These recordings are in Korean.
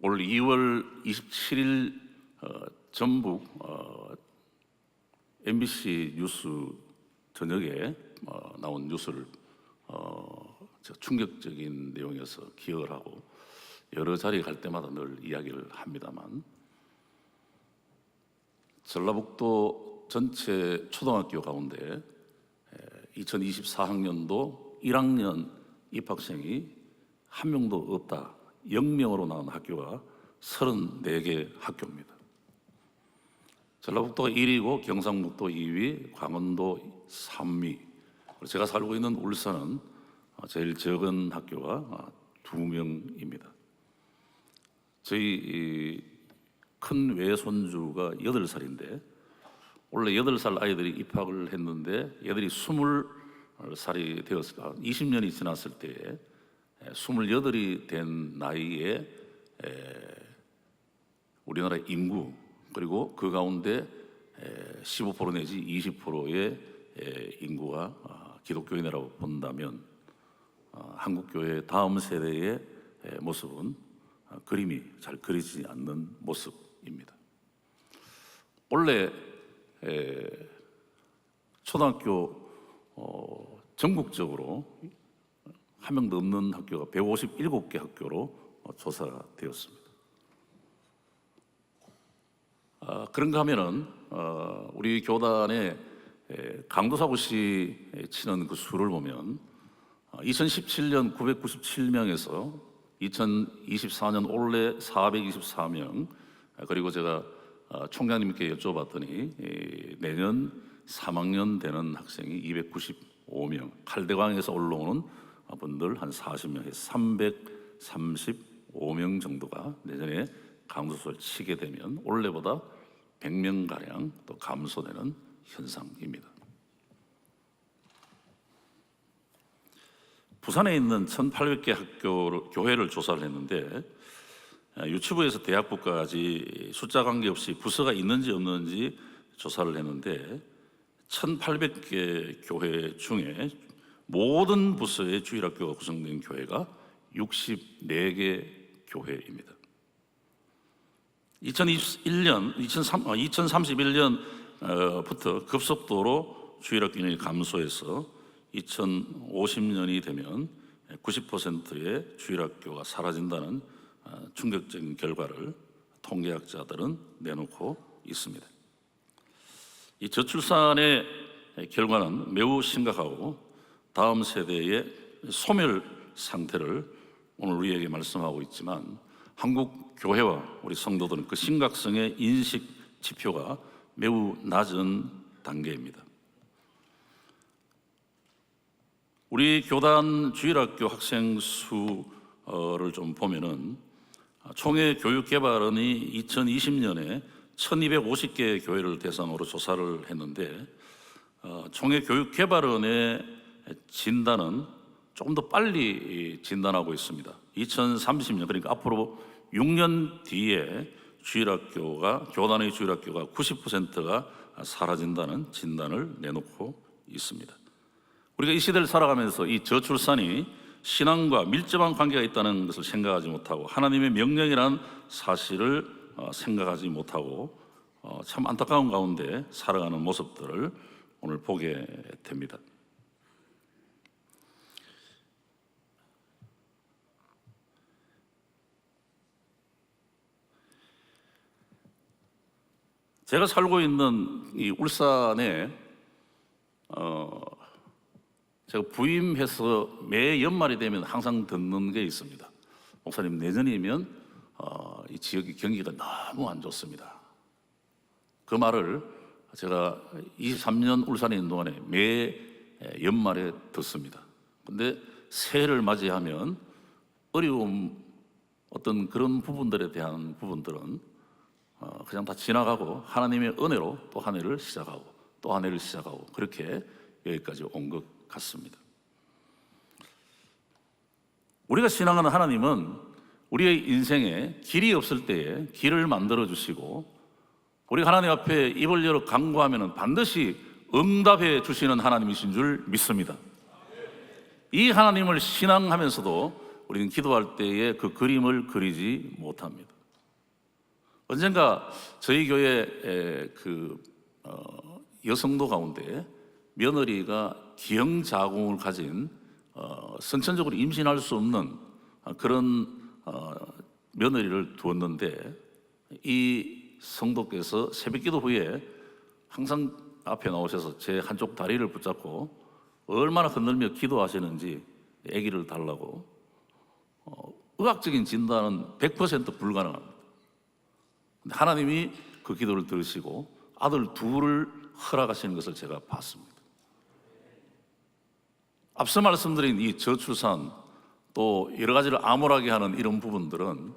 올 2월 27일 어, 전북 어, MBC 뉴스 저녁에 어, 나온 뉴스를 어, 저 충격적인 내용이어서 기억을 하고 여러 자리 갈 때마다 늘 이야기를 합니다만 전라북도 전체 초등학교 가운데 2024학년도 1학년 입학생이 한 명도 없다. 0명으로 나온 학교가 34개 학교입니다. 전라북도가 1위고 경상북도 2위, 강원도 3위. 제가 살고 있는 울산은 제일 적은 학교가 2명입니다. 저희 이큰 외손주가 8살인데 원래 8살 아이들이 입학을 했는데 얘들이 20살이 되었을까 20년이 지났을 때에 28이 된 나이에 에, 우리나라 인구 그리고 그 가운데 15% 내지 20%의 인구가 아, 기독교인이라고 본다면 아, 한국 교회 다음 세대의 에, 모습은 아, 그림이 잘 그리지 않는 모습입니다. 원래 에, 초등학교 어, 전국적으로 한 명도 없는 학교가 157개 학교로 어, 조사가 되었습니다. 아, 그런가 하면은 어, 우리 교단의 에, 강도사고 씨 치는 그 수를 보면 어, 2017년 997명에서 2024년 올해 424명 그리고 제가 어, 총장님께 여쭤봤더니 이, 내년 3학년 되는 학생이 295명 칼대광에서 올라오는 분들 한 40명에서 335명 정도가 내년에 강도소를 치게 되면 올해보다 100명 가량 또 감소되는 현상입니다. 부산에 있는 1,800개 학교를 교회를 조사를 했는데 아, 유튜브에서 대학부까지 숫자 관계없이 부서가 있는지 없는지 조사를 했는데 1,800개 교회 중에 모든 부서의 주일학교가 구성된 교회가 64개 교회입니다. 2021년, 2031년부터 급속도로 주일학교인이 감소해서 2050년이 되면 90%의 주일학교가 사라진다는 아, 충격적인 결과를 통계학자들은 내놓고 있습니다. 이 저출산의 결과는 매우 심각하고 다음 세대의 소멸 상태를 오늘 우리에게 말씀하고 있지만 한국 교회와 우리 성도들은 그 심각성의 인식 지표가 매우 낮은 단계입니다. 우리 교단 주일학교 학생 수를 좀 보면은 총회 교육개발원이 2020년에 1250개 교회를 대상으로 조사를 했는데 어, 총회 교육개발원의 진단은 조금 더 빨리 진단하고 있습니다. 2030년 그러니까 앞으로 6년 뒤에 주일학교가 교단의 주일학교가 90%가 사라진다는 진단을 내놓고 있습니다. 우리가 이 시대를 살아가면서 이 저출산이 신앙과 밀접한 관계가 있다는 것을 생각하지 못하고 하나님의 명령이라는 사실을 어, 생각하지 못하고 어, 참 안타까운 가운데 살아가는 모습들을 오늘 보게 됩니다. 제가 살고 있는 이 울산에 어, 제가 부임해서 매 연말이 되면 항상 듣는 게 있습니다. 목사님 내년이면 어, 이 지역의 경기가 너무 안 좋습니다. 그 말을 제가 23년 울산에 있는 동안에 매 연말에 듣습니다. 근데 새해를 맞이하면 어려움 어떤 그런 부분들에 대한 부분들은 어, 그냥 다 지나가고 하나님의 은혜로 또 한 해를 시작하고 또 한 해를 시작하고 그렇게 여기까지 온 것 같습니다. 우리가 신앙하는 하나님은 우리의 인생에 길이 없을 때에 길을 만들어 주시고 우리가 하나님 앞에 입을 열어 간구하면 반드시 응답해 주시는 하나님이신 줄 믿습니다. 이 하나님을 신앙하면서도 우리는 기도할 때에 그 그림을 그리지 못합니다. 언젠가 저희 교회 그 어, 여성도 가운데 며느리가 기형자궁을 가진 어, 선천적으로 임신할 수 없는 어, 그런 어, 며느리를 두었는데 이 성도께서 새벽기도 후에 항상 앞에 나오셔서 제 한쪽 다리를 붙잡고 얼마나 흔들며 기도하시는지 아기를 달라고 어, 의학적인 진단은 100% 불가능합니다. 하나님이 그 기도를 들으시고 아들 둘을 허락하시는 것을 제가 봤습니다. 앞서 말씀드린 이 저출산 또 여러 가지를 암울하게 하는 이런 부분들은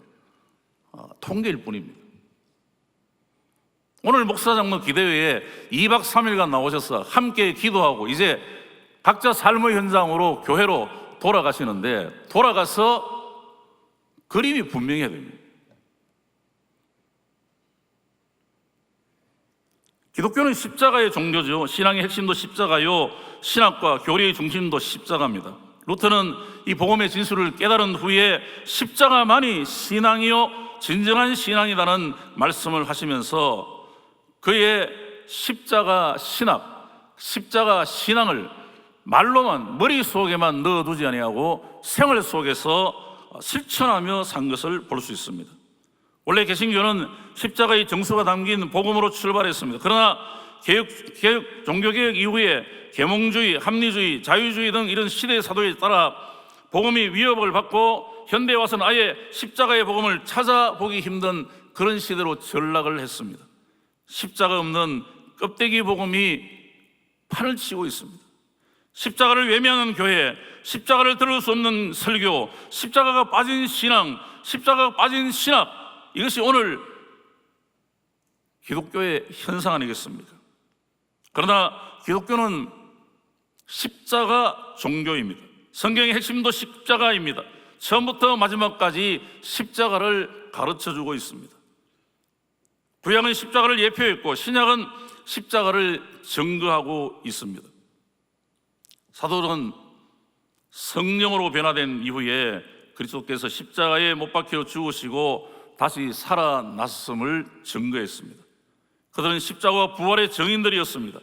어, 통계일 뿐입니다. 오늘 목사 장로 기대회에 2박 3일간 나오셔서 함께 기도하고 이제 각자 삶의 현장으로 교회로 돌아가시는데 돌아가서 그림이 분명해야 됩니다. 기독교는 십자가의 종교죠. 신앙의 핵심도 십자가요. 신학과 교리의 중심도 십자가입니다. 루터는 이 복음의 진수를 깨달은 후에 십자가만이 신앙이요 진정한 신앙이라는 말씀을 하시면서 그의 십자가 신학, 십자가 신앙을 말로만 머릿속에만 넣어두지 아니하고 생활 속에서 실천하며 산 것을 볼 수 있습니다. 원래 개신교는 십자가의 정수가 담긴 복음으로 출발했습니다. 그러나 개혁, 개혁 종교개혁 이후에 계몽주의, 합리주의, 자유주의 등 이런 시대의 사도에 따라 복음이 위협을 받고 현대에 와서는 아예 십자가의 복음을 찾아보기 힘든 그런 시대로 전락을 했습니다. 십자가 없는 껍데기 복음이 판을 치고 있습니다. 십자가를 외면하는 교회, 십자가를 들을 수 없는 설교, 십자가가 빠진 신앙, 십자가가 빠진 신학, 이것이 오늘 기독교의 현상 아니겠습니까? 그러나 기독교는 십자가 종교입니다. 성경의 핵심도 십자가입니다. 처음부터 마지막까지 십자가를 가르쳐 주고 있습니다. 구약은 십자가를 예표했고 신약은 십자가를 증거하고 있습니다. 사도는 성령으로 변화된 이후에 그리스도께서 십자가에 못 박혀 죽으시고 다시 살아났음을 증거했습니다. 그들은 십자가와 부활의 정인들이었습니다.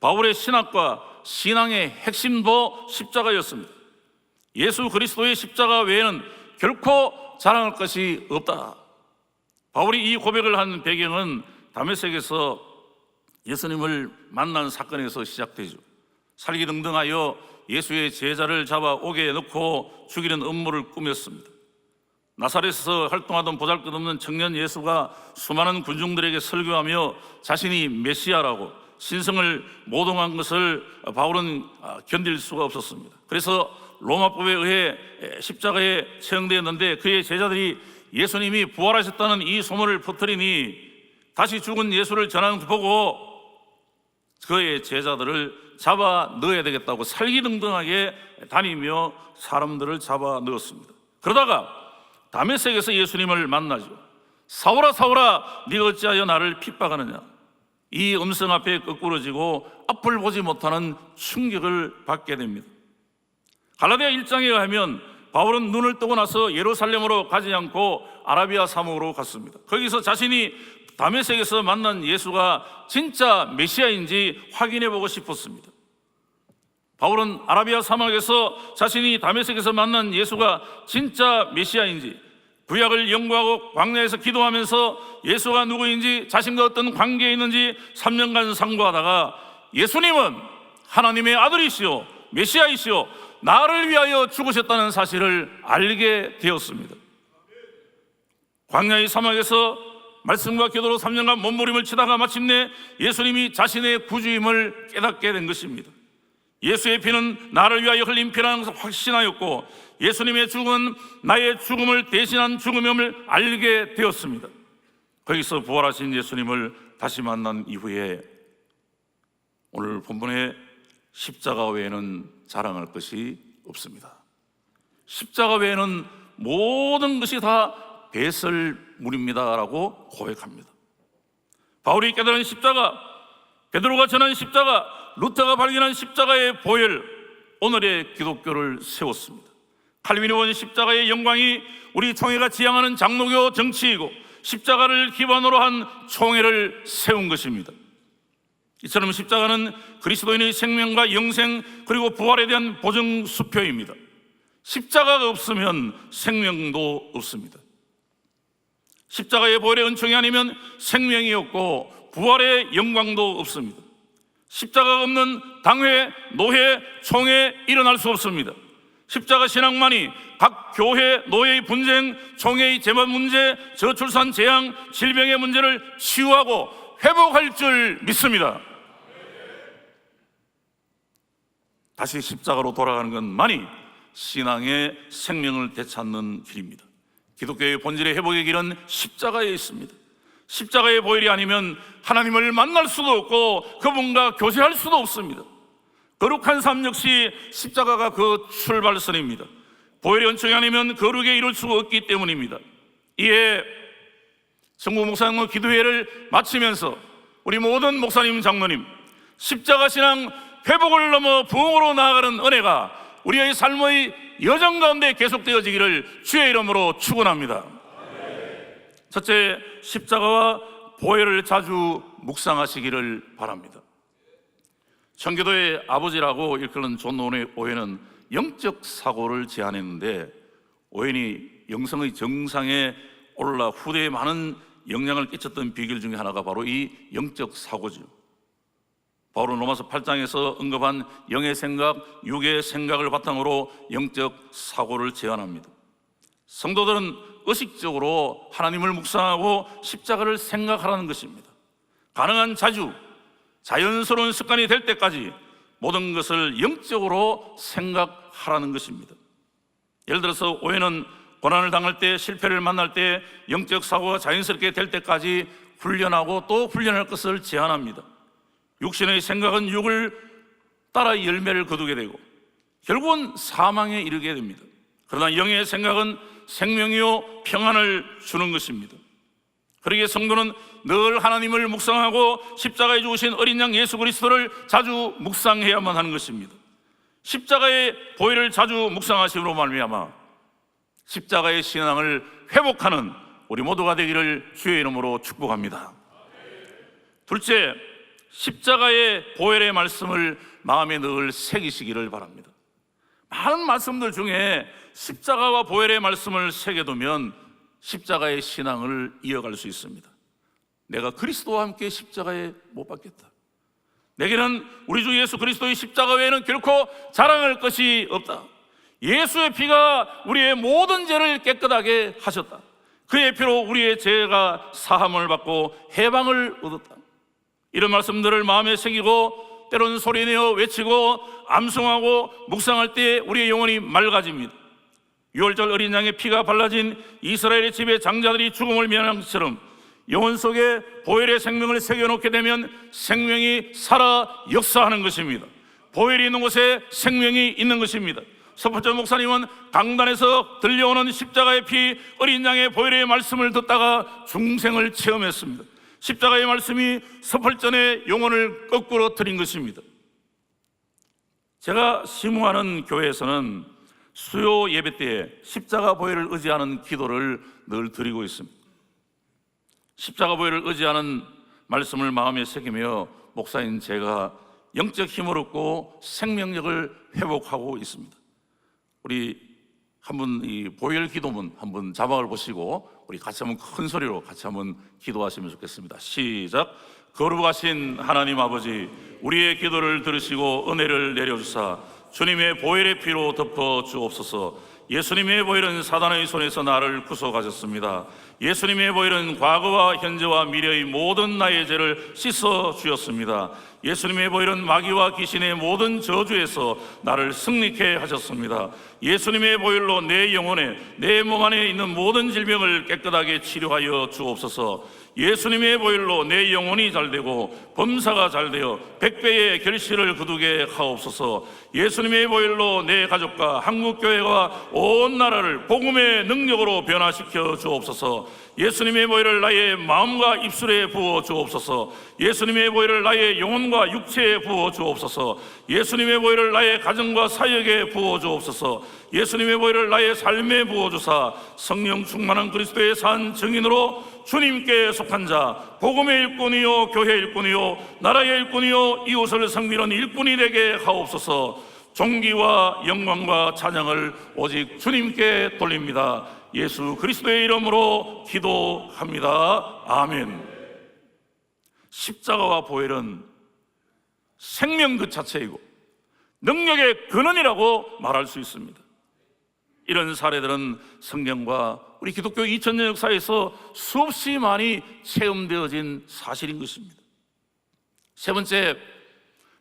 바울의 신학과 신앙의 핵심도 십자가였습니다. 예수 그리스도의 십자가 외에는 결코 자랑할 것이 없다. 바울이 이 고백을 한 배경은 다메섹에서 예수님을 만난 사건에서 시작되죠. 살기 등등하여 예수의 제자를 잡아 옥에 넣고 죽이는 음모를 꾸몄습니다. 나사렛에서 활동하던 보잘것없는 청년 예수가 수많은 군중들에게 설교하며 자신이 메시아라고 신성을 모독한 것을 바울은 견딜 수가 없었습니다. 그래서 로마법에 의해 십자가에 처형되었는데 그의 제자들이 예수님이 부활하셨다는 이 소문을 퍼뜨리니 다시 죽은 예수를 전하는 보고 그의 제자들을 잡아 넣어야 되겠다고 살기등등하게 다니며 사람들을 잡아 넣었습니다. 그러다가 다메섹에서 예수님을 만나죠. 사오라 사오라 네가 어찌하여 나를 핍박하느냐 이 음성 앞에 거꾸러지고 앞을 보지 못하는 충격을 받게 됩니다. 갈라디아 1장에 의하면 바울은 눈을 뜨고 나서 예루살렘으로 가지 않고 아라비아 사목으로 갔습니다. 거기서 자신이 다메섹에서 만난 예수가 진짜 메시아인지 확인해 보고 싶었습니다. 바울은 아라비아 사막에서 자신이 다메섹에서 만난 예수가 진짜 메시아인지 구약을 연구하고 광야에서 기도하면서 예수가 누구인지 자신과 어떤 관계에 있는지 3년간 상고하다가 예수님은 하나님의 아들이시오 메시아이시오 나를 위하여 죽으셨다는 사실을 알게 되었습니다. 광야의 사막에서 말씀과 기도로 3년간 몸부림을 치다가 마침내 예수님이 자신의 구주임을 깨닫게 된 것입니다. 예수의 피는 나를 위하여 흘린 피라는 것을 확신하였고 예수님의 죽음은 나의 죽음을 대신한 죽음임을 알게 되었습니다. 거기서 부활하신 예수님을 다시 만난 이후에 오늘 본문의 십자가 외에는 자랑할 것이 없습니다. 십자가 외에는 모든 것이 다 배설물입니다라고 고백합니다. 바울이 깨달은 십자가, 베드로가 전한 십자가, 루터가 발견한 십자가의 보혈, 오늘의 기독교를 세웠습니다. 칼빈이 본 십자가의 영광이 우리 총회가 지향하는 장로교 정치이고 십자가를 기반으로 한 총회를 세운 것입니다. 이처럼 십자가는 그리스도인의 생명과 영생 그리고 부활에 대한 보증 수표입니다. 십자가가 없으면 생명도 없습니다. 십자가의 보혈의 은총이 아니면 생명이 없고 부활의 영광도 없습니다. 십자가가 없는 당회, 노회, 총회 일어날 수 없습니다. 십자가 신앙만이 각 교회, 노예의 분쟁, 총회의 재반 문제, 저출산 재앙, 질병의 문제를 치유하고 회복할 줄 믿습니다. 다시 십자가로 돌아가는 것만이 신앙의 생명을 되찾는 길입니다. 기독교의 본질의 회복의 길은 십자가에 있습니다. 십자가의 보혈이 아니면 하나님을 만날 수도 없고 그분과 교제할 수도 없습니다. 거룩한 삶 역시 십자가가 그 출발선입니다. 보혈의 연총이 아니면 거룩에 이룰 수가 없기 때문입니다. 이에 성부 목사님과 기도회를 마치면서 우리 모든 목사님 장로님 십자가 신앙 회복을 넘어 부흥으로 나아가는 은혜가 우리의 삶의 여정 가운데 계속되어지기를 주의 이름으로 축원합니다. 첫째 십자가와 보혈을 자주 묵상하시기를 바랍니다. 청교도의 아버지라고 일컬은 존 오웬은 영적 사고를 제안했는데 오웬이 영성의 정상에 올라 후대에 많은 영향을 끼쳤던 비결 중에 하나가 바로 이 영적 사고죠. 바울은 로마서 8장에서 언급한 영의 생각, 육의 생각을 바탕으로 영적 사고를 제안합니다. 성도들은 의식적으로 하나님을 묵상하고 십자가를 생각하라는 것입니다. 가능한 자주, 자연스러운 습관이 될 때까지 모든 것을 영적으로 생각하라는 것입니다. 예를 들어서 오해는 고난을 당할 때, 실패를 만날 때, 영적 사고가 자연스럽게 될 때까지 훈련하고 또 훈련할 것을 제안합니다. 육신의 생각은 육을 따라 열매를 거두게 되고 결국은 사망에 이르게 됩니다. 그러나 영의 생각은 생명이요 평안을 주는 것입니다. 그러기에 성도는 늘 하나님을 묵상하고 십자가에 죽으신 어린 양 예수 그리스도를 자주 묵상해야만 하는 것입니다. 십자가의 보혈을 자주 묵상하심으로 말미암아 십자가의 신앙을 회복하는 우리 모두가 되기를 주의 이름으로 축복합니다. 둘째, 십자가의 보혈의 말씀을 마음에 늘 새기시기를 바랍니다. 많은 말씀들 중에 십자가와 보혈의 말씀을 새겨두면 십자가의 신앙을 이어갈 수 있습니다. 내가 그리스도와 함께 십자가에 못 박겠다. 내게는 우리 주 예수 그리스도의 십자가 외에는 결코 자랑할 것이 없다. 예수의 피가 우리의 모든 죄를 깨끗하게 하셨다. 그의 피로 우리의 죄가 사함을 받고 해방을 얻었다. 이런 말씀들을 마음에 새기고 때로는 소리내어 외치고 암송하고 묵상할 때 우리의 영혼이 맑아집니다. 6월절 어린 양의 피가 발라진 이스라엘의 집의 장자들이 죽음을 면한 것처럼 영혼 속에 보혈의 생명을 새겨놓게 되면 생명이 살아 역사하는 것입니다. 보혈이 있는 곳에 생명이 있는 것입니다. 서포절 목사님은 강단에서 들려오는 십자가의 피 어린 양의 보혈의 말씀을 듣다가 중생을 체험했습니다. 십자가의 말씀이 서펄전의 영혼을 거꾸로 틀린 것입니다. 제가 시무하는 교회에서는 수요 예배 때에 십자가 보혈을 의지하는 기도를 늘 드리고 있습니다. 십자가 보혈을 의지하는 말씀을 마음에 새기며 목사인 제가 영적 힘을 얻고 생명력을 회복하고 있습니다. 우리 한번 이 보혈 기도문 한번 자막을 보시고 우리 같이 한번 큰 소리로 같이 한번 기도하시면 좋겠습니다. 시작. 거룩하신 하나님 아버지, 우리의 기도를 들으시고 은혜를 내려주사 주님의 보혈의 피로 덮어 주옵소서. 예수님의 보혈은 사단의 손에서 나를 구속하셨습니다. 예수님의 보혈은 과거와 현재와 미래의 모든 나의 죄를 씻어 주었습니다. 예수님의 보혈은 마귀와 귀신의 모든 저주에서 나를 승리케 하셨습니다. 예수님의 보혈로 내 영혼에 내 몸 안에 있는 모든 질병을 깨끗하게 치료하여 주옵소서. 예수님의 보혈로 내 영혼이 잘되고 범사가 잘되어 백배의 결실을 거두게 하옵소서. 예수님의 보혈로 내 가족과 한국 교회와 온 나라를 복음의 능력으로 변화시켜 주옵소서. 예수님의 보혈을 나의 마음과 입술에 부어 주옵소서 예수님의 보혈을 나의 영혼과 육체에 부어 주옵소서 예수님의 보혈을 나의 가정과 사역에 부어 주옵소서 예수님의 보혈을 나의 삶에 부어 주사 성령 충만한 그리스도의 산 증인으로 주님께 속한 자 복음의 일꾼이요 교회 일꾼이요 나라의 일꾼이요 이웃을 섬기는 일꾼이 되게 하옵소서 종기와 영광과 찬양을 오직 주님께 돌립니다. 예수 그리스도의 이름으로 기도합니다. 아멘. 십자가와 보혈은 생명 그 자체이고 능력의 근원이라고 말할 수 있습니다. 이런 사례들은 성경과 우리 기독교 2000년 역사에서 수없이 많이 체험되어진 사실인 것입니다. 세 번째,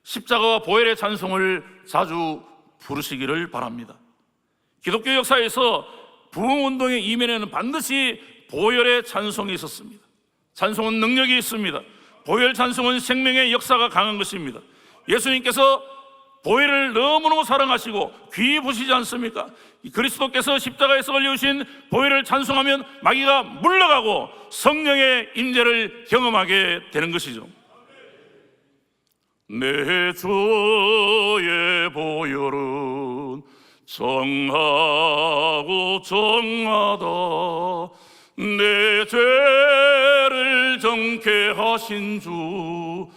십자가와 보혈의 찬송을 자주 부르시기를 바랍니다. 기독교 역사에서 부흥운동의 이면에는 반드시 보혈의 찬송이 있었습니다. 찬송은 능력이 있습니다. 보혈 찬송은 생명의 역사가 강한 것입니다. 예수님께서 보혈을 너무너무 사랑하시고 귀히 보시지 않습니까? 이 그리스도께서 십자가에서 걸려오신 보혈을 찬송하면 마귀가 물러가고 성령의 임재를 경험하게 되는 것이죠. 내 주의 보혈은 정하고 정하다 내 죄를 정케 하신 주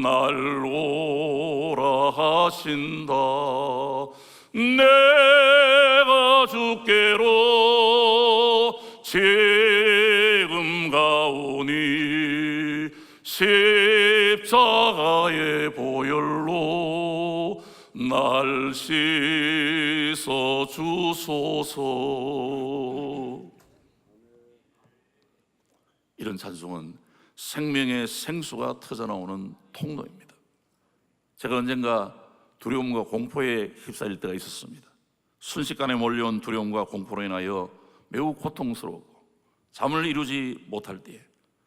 날 오라 하신다. 내가 주께로 지금 가오니 십자가의 보혈로 날 씻어 주소서. 이런 찬송은 생명의 생수가 터져나오는 통로입니다 제가 언젠가 두려움과 공포에 휩싸일 때가 있었습니다 순식간에 몰려온 두려움과 공포로 인하여 매우 고통스러웠고 잠을 이루지 못할 때에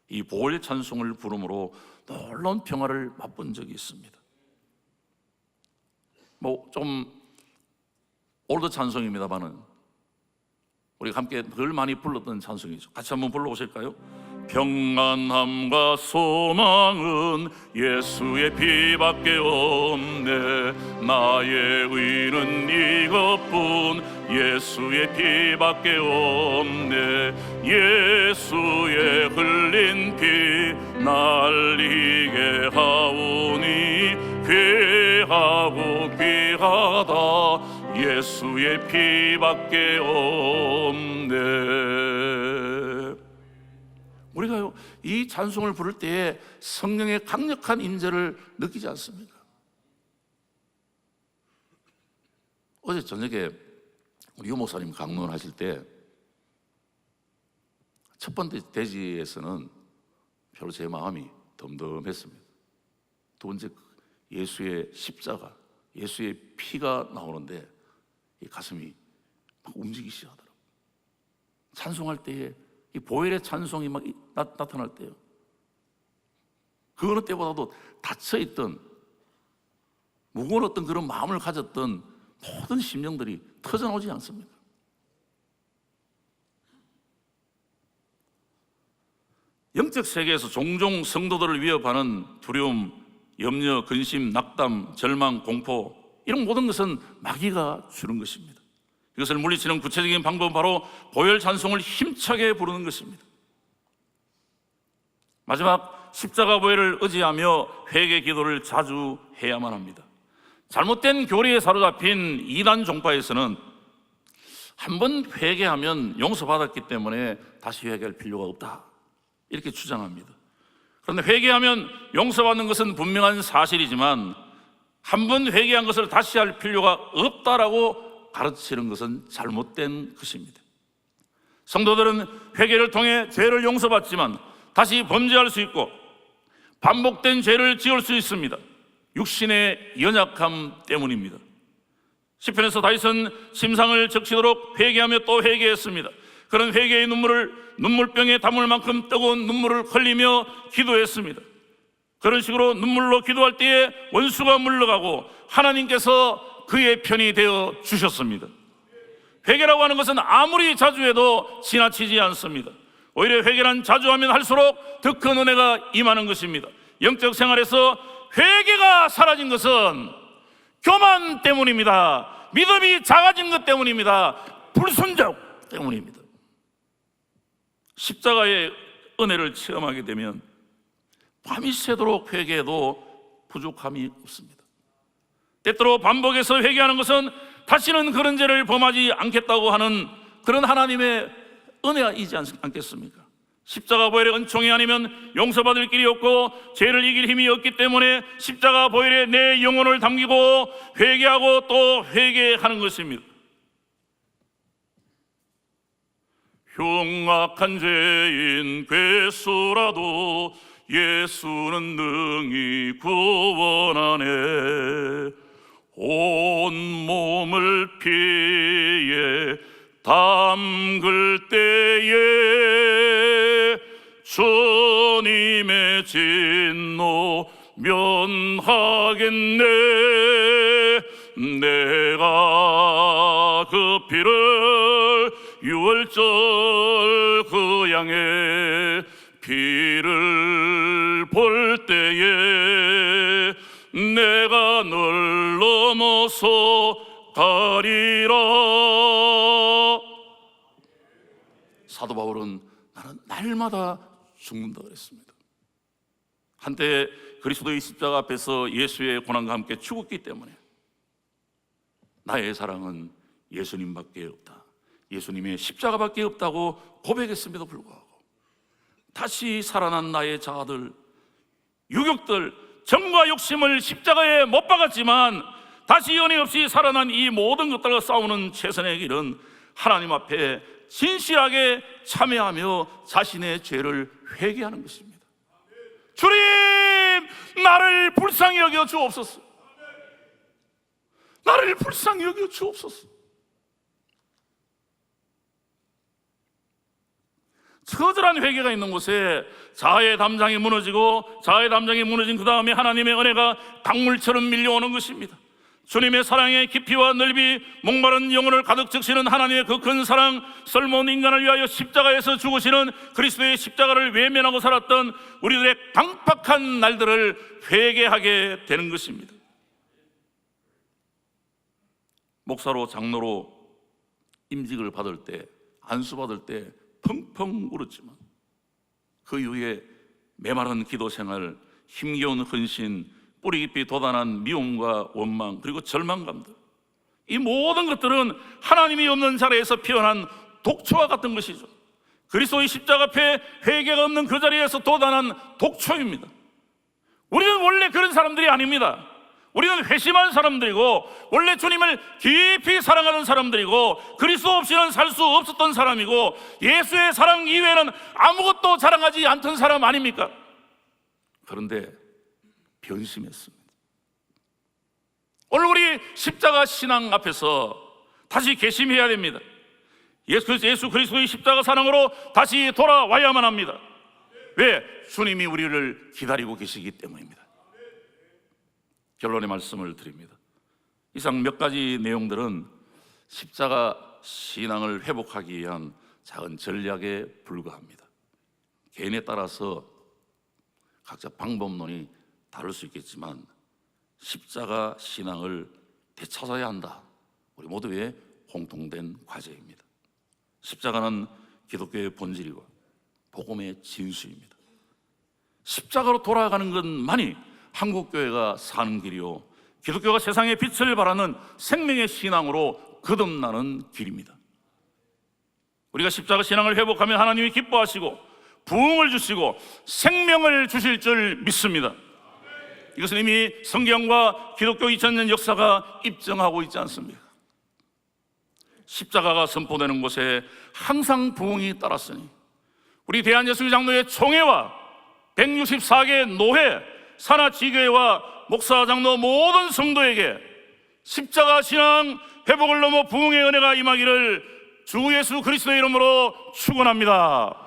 이 보혈 찬송을 부름으로 놀라운 평화를 맛본 적이 있습니다. 뭐 좀 올드 찬송입니다만은 우리가 함께 늘 많이 불렀던 찬송이죠. 같이 한번 불러보실까요? 평안함과 소망은 예수의 피밖에 없네. 나의 의는 이것뿐 예수의 피밖에 없네. 예수의 흘린 피 날리게 하오니 귀하고 귀하다. 예수의 피밖에 없네 우리가요 이 찬송을 부를 때에 성령의 강력한 임재를 느끼지 않습니까? 어제 저녁에 우리 유 목사님 강론하실 때 첫 번째 대지에서는 별로 제 마음이 덤덤했습니다. 두 번째 예수의 십자가, 예수의 피가 나오는데 이 가슴이 막 움직이기 시작하더라고요. 찬송할 때에 이 보혈의 찬송이 막 나, 나타날 때요. 그 어느 때보다도 닫혀있던 어떤 그런 마음을 가졌던 모든 심령들이 터져나오지 않습니다. 영적 세계에서 종종 성도들을 위협하는 두려움, 염려, 근심, 낙담, 절망, 공포 이런 모든 것은 마귀가 주는 것입니다. 이것을 물리치는 구체적인 방법은 바로 보혈 찬송을 힘차게 부르는 것입니다. 마지막 십자가 보혈을 의지하며 회개 기도를 자주 해야만 합니다. 잘못된 교리에 사로잡힌 이단 종파에서는 한 번 회개하면 용서받았기 때문에 다시 회개할 필요가 없다. 이렇게 주장합니다. 그런데 회개하면 용서받는 것은 분명한 사실이지만 한 번 회개한 것을 다시 할 필요가 없다라고 가르치는 것은 잘못된 것입니다. 성도들은 회개를 통해 죄를 용서받지만 다시 범죄할 수 있고 반복된 죄를 지을 수 있습니다. 육신의 연약함 때문입니다. 시편에서 다윗은 심상을 적시도록 회개하며 또 회개했습니다. 그런 회개의 눈물을 눈물병에 담을 만큼 뜨거운 눈물을 흘리며 기도했습니다. 그런 식으로 눈물로 기도할 때에 원수가 물러가고 하나님께서 그의 편이 되어 주셨습니다. 회개라고 하는 것은 아무리 자주 해도 지나치지 않습니다. 오히려 회개란 자주 하면 할수록 더 큰 은혜가 임하는 것입니다. 영적 생활에서 회개가 사라진 것은 교만 때문입니다. 믿음이 작아진 것 때문입니다. 불순종 때문입니다. 십자가의 은혜를 체험하게 되면 밤이 새도록 회개해도 부족함이 없습니다. 때때로 반복해서 회개하는 것은 다시는 그런 죄를 범하지 않겠다고 하는 그런 하나님의 않- 않겠습니까? 십자가 보혈의 은총이 아니면 용서받을 길이 없고 죄를 이길 힘이 없기 때문에 십자가 보혈에 내 영혼을 담기고 회개하고 또 회개하는 것입니다. 흉악한 죄인 괴수라도 예수는 능히 구원하네 온 몸을 피에 담글 때에 주님의 진노 면하겠네. 내가 그 피를 유월절 그 양의 피를 볼 때에 널 넘어서 가리라 사도 바울은 나는 날마다 죽는다 그랬습니다. 한때 그리스도의 십자가 앞에서 예수의 고난과 함께 죽었기 때문에 나의 사랑은 예수님밖에 없다. 예수님의 십자가밖에 없다고 고백했음에도 불구하고 다시 살아난 나의 자아들, 유격들, 정과 욕심을 십자가에 못 박았지만 다시 연이 없이 살아난 이 모든 것들과 싸우는 최선의 길은 하나님 앞에 진실하게 참여하며 자신의 죄를 회개하는 것입니다. 주님, 나를 불쌍히 여겨 주옵소서. 나를 불쌍히 여겨 주옵소서. 처절한 회개가 있는 곳에 자아의 담장이 무너지고 자아의 담장이 무너진 그 다음에 하나님의 은혜가 강물처럼 밀려오는 것입니다. 주님의 사랑의 깊이와 넓이, 목마른 영혼을 가득 적시는 하나님의 그 큰 사랑, 썰모는 인간을 위하여 십자가에서 죽으시는 그리스도의 십자가를 외면하고 살았던 우리들의 강팍한 날들을 회개하게 되는 것입니다. 목사로 장로로 임직을 받을 때, 안수 받을 때 펑펑 울었지만 그 이후에 메마른 기도 생활, 힘겨운 헌신, 뿌리 깊이 돋아난 미움과 원망 그리고 절망감들 이 모든 것들은 하나님이 없는 자리에서 피어난 독초와 같은 것이죠. 그리스도의 십자가 앞에 회개가 없는 그 자리에서 돋아난 독초입니다. 우리는 원래 그런 사람들이 아닙니다. 우리는 회심한 사람들이고 원래 주님을 깊이 사랑하는 사람들이고 그리스도 없이는 살 수 없었던 사람이고 예수의 사랑 이외에는 아무것도 자랑하지 않던 사람 아닙니까? 그런데 변심했습니다. 오늘 우리 십자가 신앙 앞에서 다시 개심해야 됩니다. 예수, 예수 그리스도의 십자가 사랑으로 다시 돌아와야만 합니다. 왜? 주님이 우리를 기다리고 계시기 때문입니다. 결론의 말씀을 드립니다. 이상 몇 가지 내용들은 십자가 신앙을 회복하기 위한 작은 전략에 불과합니다. 개인에 따라서 각자 방법론이 다를 수 있겠지만 십자가 신앙을 되찾아야 한다. 우리 모두의 공통된 과제입니다. 십자가는 기독교의 본질이고 복음의 진수입니다. 십자가로 돌아가는 것만이 한국 교회가 사는 길이요 기독교가 세상의 빛을 발하는 생명의 신앙으로 거듭나는 길입니다. 우리가 십자가 신앙을 회복하면 하나님이 기뻐하시고 부흥을 주시고 생명을 주실 줄 믿습니다. 이것은 이미 성경과 기독교 2000년 역사가 입증하고 있지 않습니까? 십자가가 선포되는 곳에 항상 부흥이 따랐으니 우리 대한예수교 장로의 총회와 164개 노회, 산하 지교회와 목사 장로 모든 성도에게 십자가 신앙 회복을 넘어 부흥의 은혜가 임하기를 주 예수 그리스도의 이름으로 축원합니다.